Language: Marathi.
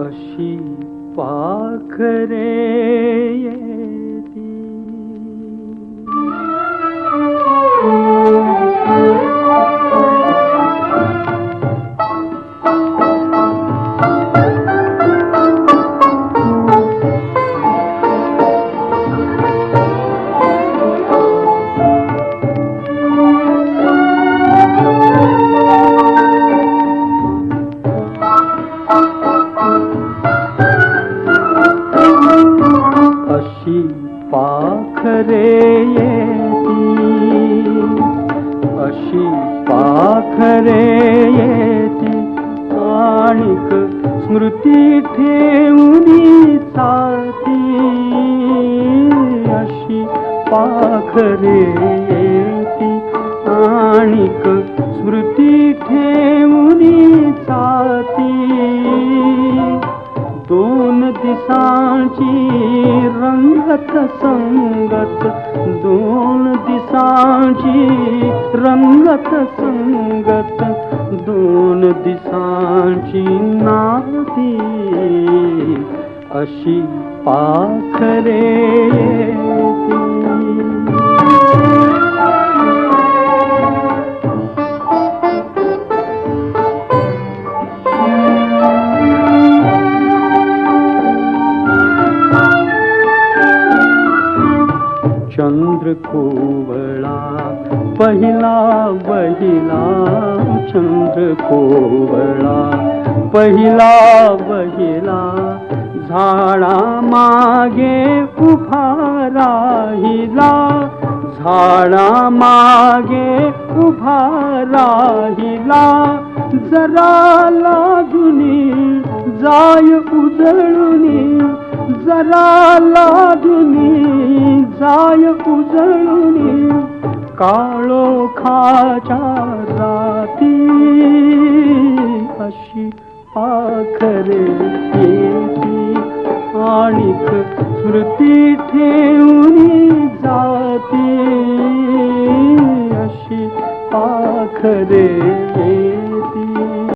अशी पाखरे येती अशी पाखरे येती आणिक स्मृती ठेवून चालती अशी पाखरे येती आणिक दिसांची रंगत संगत दोन दिसांची रंगत संगत दोन दिसांची नाती अशी पाखरे चंद्र कोवळा पहिला बहिला चंद्र कोवळा पहिला बहिला झाडा मागे उभा राहिला झाडा मागे उभा राहिला जरा लागुनी जाय उजळुनी जरा लागुनी जाय उजळणी काळो खाच्या राती अशी पाखरे येती आणिक स्मृती ठेवून जाती अशी पाखरे